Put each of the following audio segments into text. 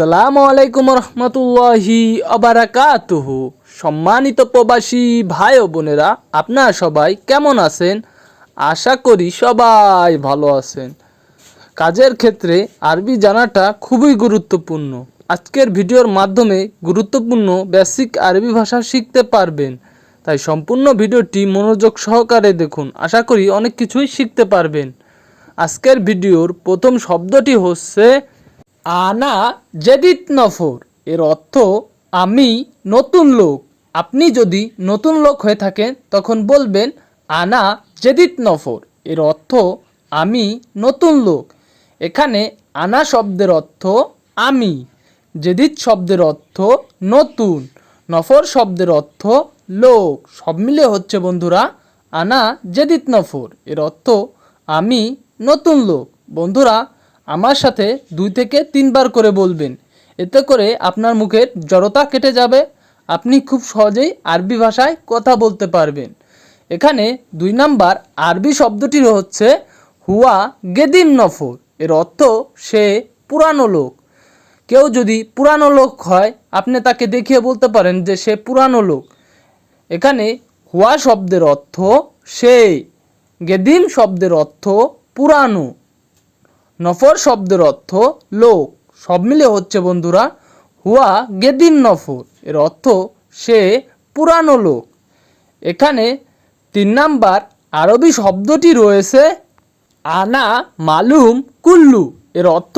আসসালামু আলাইকুম রহমতুল্লাহি আবারাকাতুহু। সম্মানিত প্রবাসী ভাই ও বোনেরা, আপনারা সবাই কেমন আছেন? আশা করি সবাই ভালো আছেন। কাজের ক্ষেত্রে আরবি জানাটা খুবই গুরুত্বপূর্ণ। আজকের ভিডিওর মাধ্যমে গুরুত্বপূর্ণ বেসিক আরবি ভাষা শিখতে পারবেন। তাই সম্পূর্ণ ভিডিওটি মনোযোগ সহকারে দেখুন। আশা করি অনেক কিছুই শিখতে পারবেন। আজকের ভিডিওর প্রথম শব্দটি হচ্ছে আনা জেদিত নফর। এর অর্থ, আমি নতুন লোক। আপনি যদি নতুন লোক হয়ে থাকেন, তখন বলবেন, আনা জেদিত নফর। এর অর্থ, আমি নতুন লোক। এখানে আনা শব্দের অর্থ, আমি। জেদিত শব্দের অর্থ, নতুন। নফর শব্দের অর্থ, লোক। সব মিলে হচ্ছে, বন্ধুরা, আনা জেদিত নফর। এর অর্থ, আমি নতুন লোক। বন্ধুরা আমার সাথে দুই থেকে তিনবার করে বলবেন। এতে করে আপনার মুখের জড়তা কেটে যাবে। আপনি খুব সহজেই আরবি ভাষায় কথা বলতে পারবেন। এখানে দুই নাম্বার আরবি শব্দটি হচ্ছে হুয়া গেদিম নফর। এর অর্থ সে পুরানো লোক। কেউ যদি পুরানো লোক হয়, আপনি তাকে দেখিয়ে বলতে পারেন যে সে পুরানো লোক। এখানে হুয়া শব্দের অর্থ সে, গেদিম শব্দের অর্থ পুরানো। নফর শব্দের অর্থ লোক। সব মিলে হচ্ছে বন্ধুরা, হুয়া গেদিন নফর। এর অর্থ সে পুরানো লোক। এখানে তিন নাম্বার আরবি শব্দটি রয়েছে, আনা মালুম কুল্লু। এর অর্থ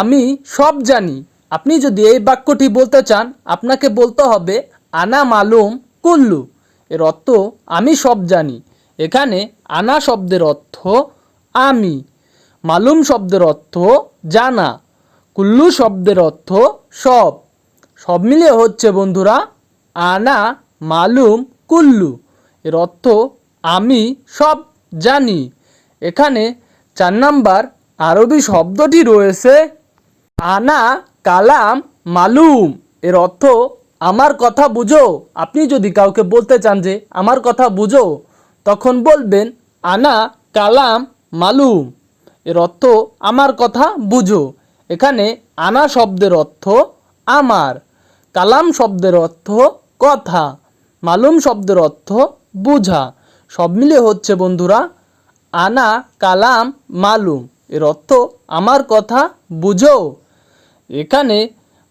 আমি সব জানি। আপনি যদি এই বাক্যটি বলতে চান, আপনাকে বলতে হবে আনা মালুম কুল্লু। এর অর্থ আমি সব জানি। এখানে আনা শব্দের অর্থ আমি। মালুম শব্দের অর্থ জানা, কুল্লু শব্দের অর্থ সব। সব মিলিয়ে হচ্ছে বন্ধুরা আনা, মালুম, কুল্লু। এর অর্থ আমি সব জানি। এখানে চার নাম্বার আরবি শব্দটি রয়েছে আনা, কালাম, মালুম। এর অর্থ আমার কথা বুঝো। আপনি যদি কাউকে বলতে চান যে আমার কথা বুঝো, তখন বলবেন আনা, কালাম, মালুম। এর অর্থ আমার কথা বুঝো। এখানে আনা শব্দের অর্থ আমার, কালাম শব্দের অর্থ কথা, মালুম শব্দের অর্থ বুঝা। সব মিলে হচ্ছে বন্ধুরা, আনা, কালাম, মালুম, এর অর্থ আমার কথা বুঝো। এখানে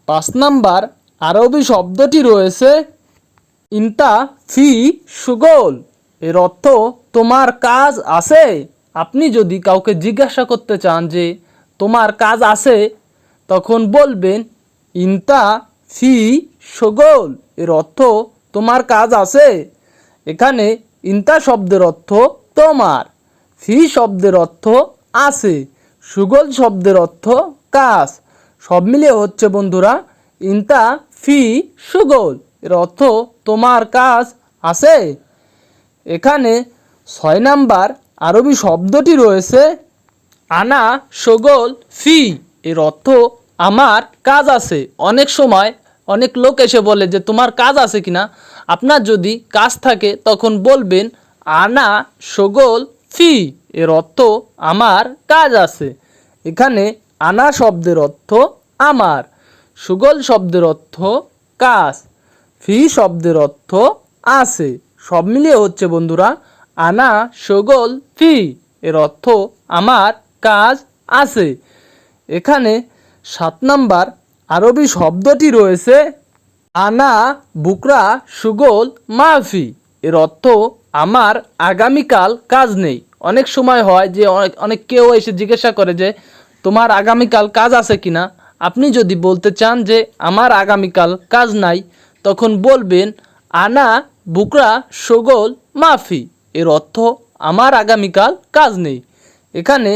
পাঁচ নাম্বার আরবি শব্দটি রয়েছে, ইন্তা ফি সুগোল, এর অর্থ তোমার কাজ আছে। আপনি যদি কাউকে জিজ্ঞাসা করতে চান যে, তোমার কাজ আছে? তখন বলবেন, ইন্তা ফি সুগোল, এর অর্থ, তোমার কাজ আছে। এখানে, ইন্তা শব্দের অর্থ, তোমার। ফি শব্দের অর্থ, আছে। সুগল শব্দের অর্থ, কাজ। সব মিলিয়ে হচ্ছে, বন্ধুরা, ইন্তা ফি সুগল, এর অর্থ, তোমার কাজ আছে। এখানে, ছয় নাম্বার আরবি শব্দটি রয়েছে, আনা, সগোল, ফি। এর অর্থ, আমার কাজ আছে। অনেক সময় অনেক লোক এসে বলে যে, তোমার কাজ আছে কি না আপনার যদি কাজ থাকে, তখন বলবেন, আনা, সগোল, ফি। এর অর্থ, আমার কাজ আছে। এখানে, আনা শব্দের অর্থ, আমার। সুগল শব্দের অর্থ, কাজ। ফি শব্দের অর্থ, আছে। সব মিলিয়ে হচ্ছে বন্ধুরা আনা সগোল ফি, এর অর্থ আমার কাজ আছে। এখানে সাত নাম্বার আরবি শব্দটি রয়েছে, আনা বুকরা সুগোল মাফি, এর অর্থ আমার আগামীকাল কাজ নেই। অনেক সময় হয় যে অনেক অনেক কেউ এসে জিজ্ঞাসা করে যে, তোমার আগামীকাল কাজ আছে কি না আপনি যদি বলতে চান যে, আমার আগামীকাল কাজ নাই, তখন বলবেন, আনা বুকরা সগোল মাফি। এর অর্থ আমার আগামীকাল কাজ নেই। এখানে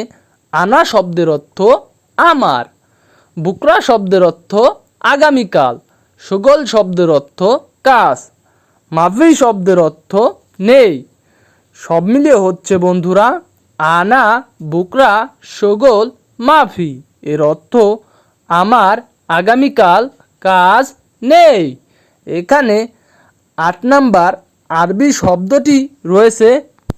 আনা শব্দের অর্থ আমার, বুকরা শব্দের অর্থ আগামীকাল, সুগল শব্দের অর্থ কাজ মাফি শব্দের অর্থ নেই। সব মিলিয়ে হচ্ছে বন্ধুরা, আনা, বুকরা, সগোল মাফি এর অর্থ আমার আগামীকাল কাজ নেই। এখানে আট নাম্বার আরবি শব্দটি রয়েছে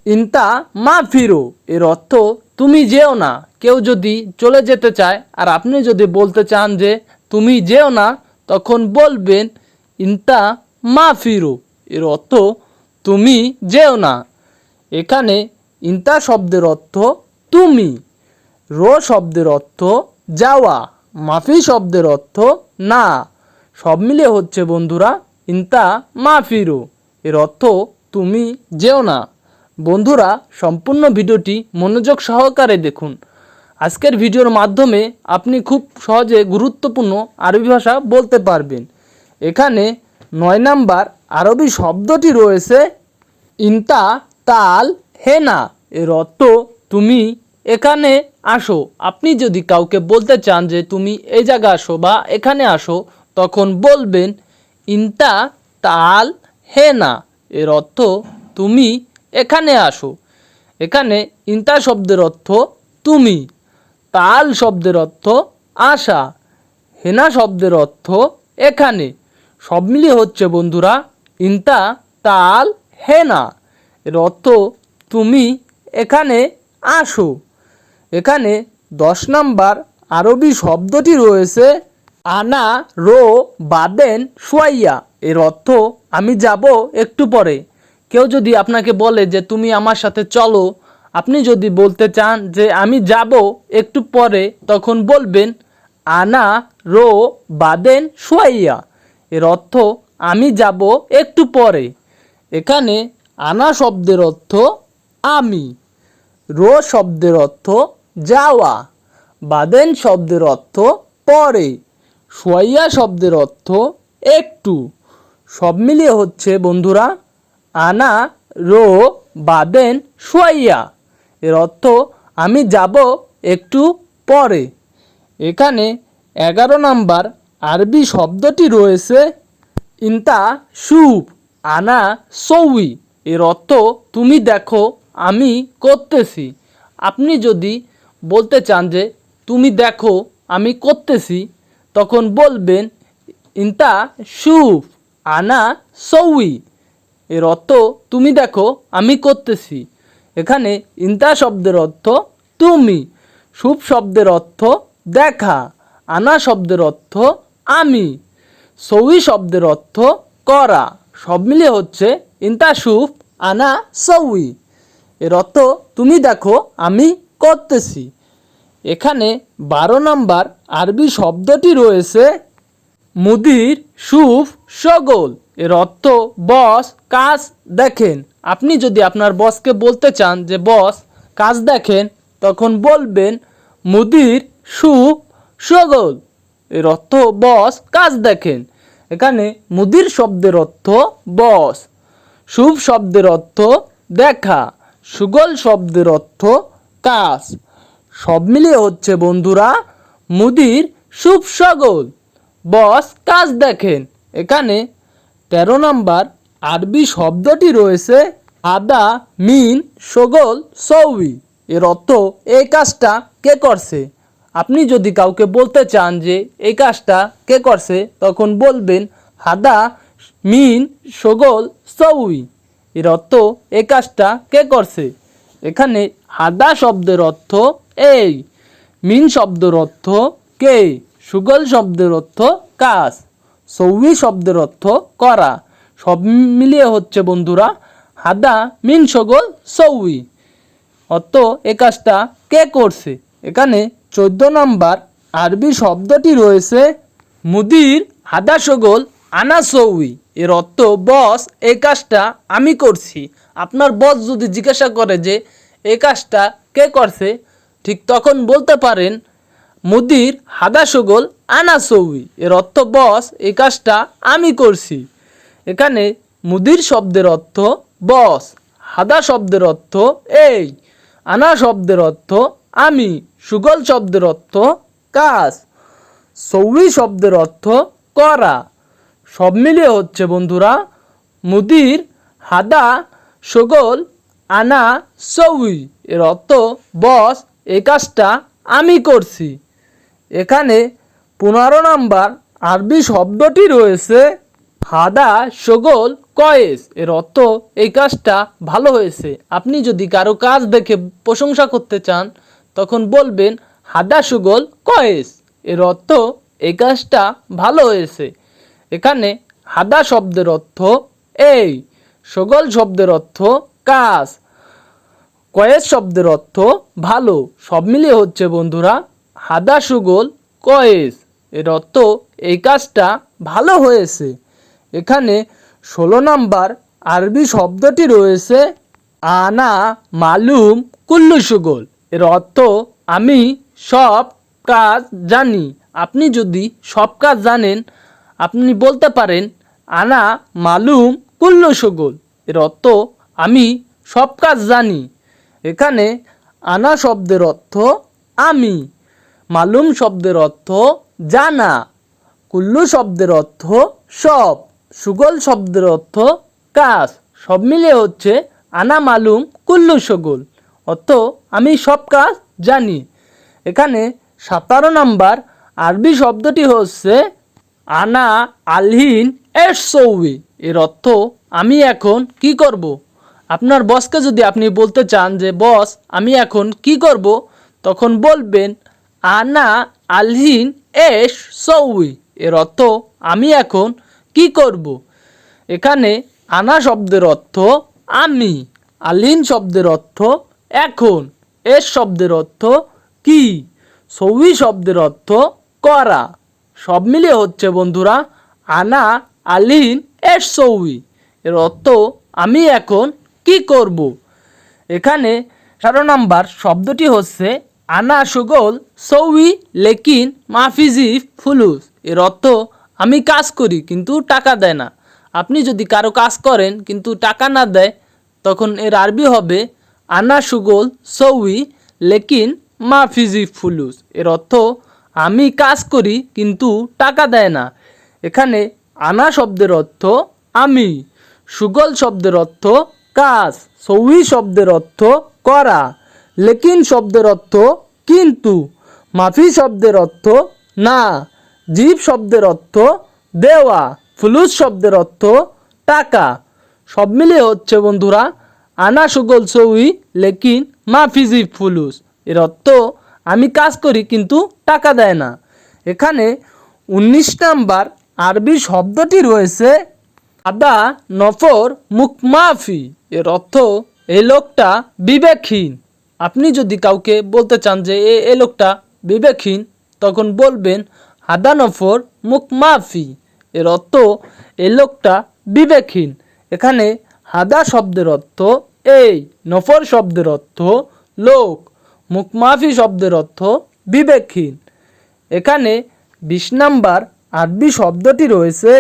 ইন্তা মা ফিরো। এর অর্থ, তুমি যেও না। কেউ যদি চলে যেতে চায়, আর আপনি যদি বলতে চান যে, তুমি যেও না তখন বলবেন, ইন্তা মা ফিরো। এর অর্থ, তুমি যেও না। এখানে ইন্তা শব্দের অর্থ, তুমি। রো শব্দের অর্থ, যাওয়া। মাফি শব্দের অর্থ, না। সব মিলে হচ্ছে বন্ধুরা, ইন্তা মাফিরু এর অর্থ তুমি যেও না। বন্ধুরা, সম্পূর্ণ ভিডিওটি মনোযোগ সহকারে দেখুন। আজকের ভিডিওর মাধ্যমে আপনি খুব সহজে গুরুত্বপূর্ণ আরবি ভাষা বলতে পারবেন। এখানে নয় নাম্বার আরবি শব্দটি রয়েছে ইন্তা, তাল, হেনা। এর অর্থ তুমি এখানে আসো। আপনি যদি কাউকে বলতে চান যে তুমি এই জায়গা আসো বা এখানে আসো, তখন বলবেন ইন্তা, তাল হেনা এর অর্থ তুমি এখানে আসো। এখানে ইন্তা শব্দের অর্থ তুমি, তাল শব্দের অর্থ আশা হেনা শব্দের অর্থ এখানে। সব মিলিয়ে হচ্ছে বন্ধুরা, ইন্তা, তাল, হেনা, এর অর্থ তুমি এখানে আসো। এখানে দশ নাম্বার আরবি শব্দটি রয়েছে, আনা, রো, বাদেন সোয়াইয়া এর অর্থ, আমি যাব একটু পরে। কেউ যদি আপনাকে বলে যে, তুমি আমার সাথে চলো। আপনি যদি বলতে চান যে, আমি যাব একটু পরে, তখন বলবেন, আনা রো বাদেন সোয়াইয়া এর অর্থ, আমি যাব একটু পরে। এখানে, আনা শব্দের অর্থ, আমি। রো শব্দের অর্থ, যাওয়া। বাদেন শব্দের অর্থ, পরে। সোয়াইয়া শব্দের অর্থ, একটু। সব মিলিয়ে হচ্ছে বন্ধুরা, আনা, রো, বাদেন সোয়াইয়া এর অর্থ আমি যাব একটু পরে। এখানে এগারো নাম্বার আরবি শব্দটি রয়েছে ইন্তা সুপ আনা, সৌই। এর অর্থ তুমি দেখো, আমি করতেছি। আপনি যদি বলতে চান যে তুমি দেখো, আমি করতেছি, তখন বলবেন ইন্তা সুপ আনা সৌই। এর অর্থ, তুমি দেখো, আমি করতেছি। এখানে ইন্তা শব্দের অর্থ, তুমি। সুপ শব্দের অর্থ, দেখা। আনা শব্দের অর্থ, আমি। সৌই শব্দের অর্থ, করা। সব মিলিয়ে হচ্ছে ইন্তা সুপ আনা সৌই। এর অর্থ, তুমি দেখো, আমি করতেছি। এখানে বারো নম্বর আরবি শব্দটি রয়েছে মুদির সুফ সগোল। এর অর্থ, বস, কাজ দেখেন। আপনি যদি আপনার বসকে বলতে চান যে, বস, কাজ দেখেন, তখন বলবেন, মুদির সুফ সগোল। এর অর্থ, বস, কাজ দেখেন। এখানে মুদির শব্দের অর্থ, বস। শুভ শব্দের অর্থ, দেখা। সুগল শব্দের অর্থ, কাজ। সব মিলিয়ে হচ্ছে, বন্ধুরা, মুদির শুভ সগল। বস, কাজ দেখেন। এখানে তেরো নম্বর আরবি শব্দটি রয়েছে, আদা, মিন, সগল, সৌই। এর অর্থ এই কাজটা কে করছে? আপনি যদি কাউকে বলতে চান যে এই কাজটা কে করছে? তখন বলবেন হাদা মিন, সগল, সৌই। এর অর্থ এই কাজটা কে করছে? এখানে হাদা শব্দের অর্থ, এই। মিন শব্দের অর্থ, কে? সুগল শব্দের অর্থ কাজ সৌই শব্দের অর্থ করা। সব মিলিয়ে হচ্ছে বন্ধুরা, হাদা মিন সগল সৌই অর্থ এ কাজটা কে করছে? এখানে চোদ্দ নম্বর আরবি শব্দটি রয়েছে মুদির, হাদা সগল, আনা সৌই এর অর্থ, বস এই কাজটা আমি করছি। আপনার বস যদি জিজ্ঞাসা করে যে এই কাজটা কে করছে? ঠিক তখন বলতে পারেন মুদির হাদা সগল আনা সৌই এর অর্থ, বস, এই কাজটা আমি করছি। এখানে মুদির শব্দের অর্থ, বস। হাদা শব্দের অর্থ, এই। আনা শব্দের অর্থ, আমি। সুগল শব্দের অর্থ, কাজ। সৌই শব্দের অর্থ, করা। সব মিলিয়ে হচ্ছে, বন্ধুরা, মুদির হাদা সগল আনা সৌই। এর অর্থ, বস, এই কাজটা আমি করছি। এখানে পনেরো নাম্বার আরবি শব্দটি রয়েছে হাদা সগোল কয়েস। এর অর্থ এই কাজটা ভালো হয়েছে। আপনি যদি কারও কাজ দেখে প্রশংসা করতে চান, তখন বলবেন হাদা সুগল কয়েস। এর অর্থ এই কাজটা ভালো হয়েছে। এখানে হাদা শব্দের অর্থ এই সগল শব্দের অর্থ কাজ। কয়েস শব্দের অর্থ ভালো। সব মিলিয়ে হচ্ছে বন্ধুরা হাদা সুগোল কয়েস। এর অর্থ, এই কাজটা ভালো হয়েছে। এখানে ষোলো নাম্বার আরবি শব্দটি রয়েছে, আনা মালুম কুল্লু সুগোল। এর অর্থ, আমি সব কাজ জানি। আপনি যদি সব কাজ জানেন, আপনি বলতে পারেন, আনা মালুম কুল্লু সুগোল। এর অর্থ, আমি সব কাজ জানি। এখানে আনা শব্দের অর্থ, আমি। মালুম শব্দের অর্থ জানা। কুল্লু শব্দের অর্থ সব। সুগল শব্দের অর্থ কাজ। সব মিলিয়ে হচ্ছে আনা মালুম, কুল্লু সুগল। অর্থ, আমি সব কাজ জানি। এখানে সতেরো নাম্বার আরবি শব্দটি হচ্ছে আনা আলহিন এর সৌবি এর অর্থ, আমি এখন কি করব। আপনার বসকে যদি আপনি বলতে চান যে, বস, আমি এখন কি করব? তখন বলবেন আনা আলহিন এস সৌই। এর অর্থ, আমি এখন কি করব? এখানে আনা শব্দের অর্থ, আমি। আলহিন শব্দের অর্থ, এখন। এস শব্দের অর্থ, কি। সৌই শব্দের অর্থ, করা। সব মিলিয়ে হচ্ছে বন্ধুরা, আনা আলিন এস সৌই। এর অর্থ, আমি এখন কি করব? এখানে তেরো নাম্বার শব্দটি হচ্ছে আনা সুগল, সৌই, লেকিন মাফিজি ফুলুস। এর অর্থ, আমি কাজ করি, কিন্তু টাকা দেয় না। আপনি যদি কারও কাজ করেন, কিন্তু টাকা না দেয়, তখন এর আরবি হবে, আনা সুগল, সৌই, লেকিন মাফিজি ফুলুস। এর অর্থ, আমি কাজ করি, কিন্তু টাকা দেয় না। এখানে, আনা শব্দের অর্থ, আমি। সুগল শব্দের অর্থ, কাজ। সৌই শব্দের অর্থ, করা। লেকিন শব্দের অর্থ কিন্তু, মাফি শব্দের অর্থ না, জীব শব্দের অর্থ দেওয়া, ফুলুস শব্দের অর্থ টাকা। সব মিলিয়ে হচ্ছে বন্ধুরা, আনা সুগল সৌই, লেকিন মাফিজি ফুলুস। এর অর্থ, আমি কাজ করি কিন্তু টাকা দেয় না। এখানে উনিশ নাম্বার আরবি শব্দটি রয়েছে, আদা, নফর মুখমাফি এর অর্থ, এই লোকটা বিবেকহীন। আপনি যদি কাউকে বলতে চান যে এ এ লোকটা বিবেকহীন, তখন বলবেন হাদা নফর মুখমাফি এর অর্থ, এ লোকটা বিবেকহীন। এখানে হাদা শব্দের অর্থ এই, নফর শব্দের অর্থ লোক। মুখমাফি শব্দের অর্থ বিবেকহীন। এখানে বিশ নাম্বার আরবি শব্দটি রয়েছে,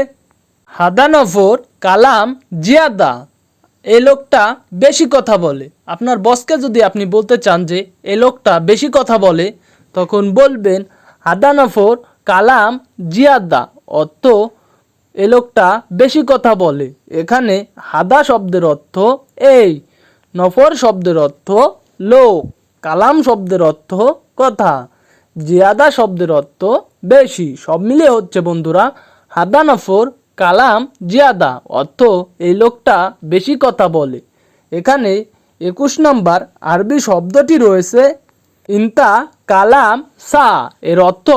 হাদানফর কালাম জিয়াদা। এই লোকটা বেশি কথা বলে। আপনার বসকে যদি আপনি বলতে চান যে এই লোকটা বেশি কথা বলে, তখন বলবেন, হাদানফর কালাম জিয়াদা। অর্থ এ লোকটা বেশি কথা বলে। এখানে হাদা শব্দের অর্থ এই, নফর শব্দের অর্থ লোক। কালাম শব্দের অর্থ কথা। জিয়াদা শব্দের অর্থ বেশি। সব মিলিয়ে হচ্ছে বন্ধুরা হাদা নফর কালাম জিয়াদা, অর্থ এই লোকটা বেশি কথা বলে। এখানে একুশ নম্বর আরবি শব্দটি রয়েছে, ইন্তা কালাম সা, এর অর্থ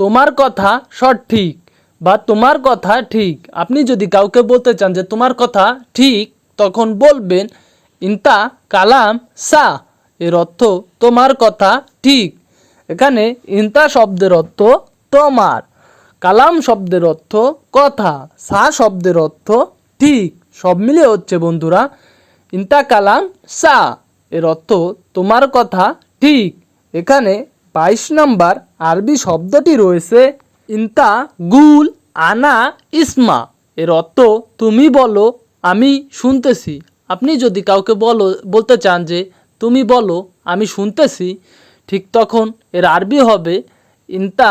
তোমার কথা সঠিক বা তোমার কথা ঠিক। আপনি যদি কাউকে বলতে চান যে তোমার কথা ঠিক, তখন বলবেন, ইন্তা কালাম সা, এর অর্থ তোমার কথা ঠিক। এখানে ইন্তা শব্দের অর্থ তোমার। কালাম শব্দের অর্থ কথা, সা শব্দের অর্থ ঠিক। সব মিলিয়ে হচ্ছে বন্ধুরা, ইন্তা কালাম সা, এর অর্থ তোমার কথা ঠিক। এখানে বাইশ নম্বর আরবি শব্দটি রয়েছে, ইন্তা গুল আনা ইসমা, এর অর্থ তুমি বলো, আমি শুনতেছি। আপনি যদি কাউকে বলো, বলতে চান যে তুমি বলো, আমি শুনতেছি, ঠিক তখন এর আরবি হবে ইন্তা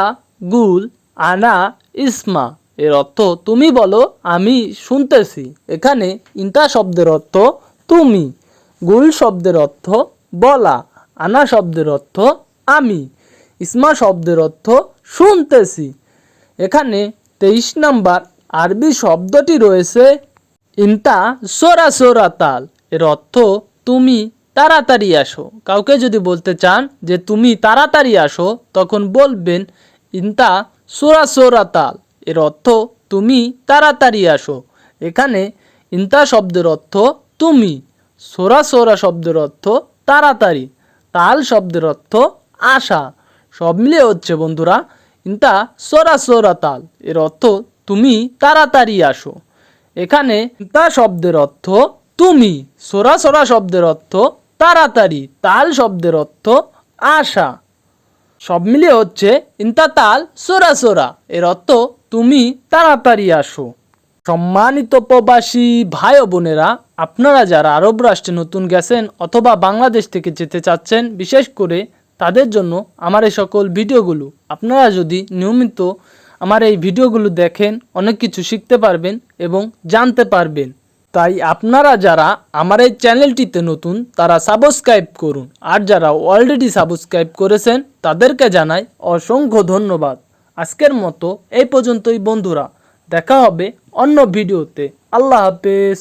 গুল আনা ইসমা। এর অর্থ, তুমি বলো, আমি শুনতেছি। এখানে ইন্তা শব্দের অর্থ, তুমি। গুল শব্দের অর্থ, বলা। আনা শব্দের অর্থ, আমি। ইসমা শব্দের অর্থ, শুনতেছি। এখানে তেইশ নাম্বার আরবি শব্দটি রয়েছে ইন্তা সোরা সোরা তাল। এর অর্থ, তুমি তাড়াতাড়ি আসো। কাউকে যদি বলতে চান যে, তুমি তাড়াতাড়ি আসো, তখন বলবেন ইন্তা সোরা সোরা তাল এর অর্থ, তুমি তাড়াতাড়ি আসো। এখানে ইন্তা শব্দের অর্থ, তুমি। সোরা সোরা শব্দের অর্থ, তাড়াতাড়ি। তাল শব্দের অর্থ আশা সব মিলিয়ে হচ্ছে, বন্ধুরা, ইন্তা সোরা সোরা তাল এর অর্থ, তুমি তাড়াতাড়ি আসো। এখানে ইন্তা শব্দের অর্থ, তুমি। সোরা সোরা শব্দের অর্থ, তাড়াতাড়ি। তাল শব্দের অর্থ আশা সব মিলিয়ে হচ্ছে ইন্তা তাল সোরা সোরা। এর অর্থ তুমি তাড়াতাড়ি আসো। সম্মানিত প্রবাসী ভাই বোনেরা, আপনারা যারা আরব রাষ্ট্রে নতুন গেছেন অথবা বাংলাদেশ থেকে যেতে চাচ্ছেন, বিশেষ করে তাদের জন্য আমার এই সকল ভিডিওগুলো। আপনারা যদি নিয়মিত আমার এই ভিডিওগুলো দেখেন, অনেক কিছু শিখতে পারবেন এবং জানতে পারবেন। তাই আপনারা যারা আমার এই চ্যানেলটিতে নতুন, তারা সাবস্ক্রাইব করুন। আর যারা অলরেডি সাবস্ক্রাইব করেছেন, তাদেরকে জানাই অসংখ্য ধন্যবাদ। আজকের মতো এই পর্যন্তই বন্ধুরা। দেখা হবে অন্য ভিডিওতে। আল্লাহ হাফেজ।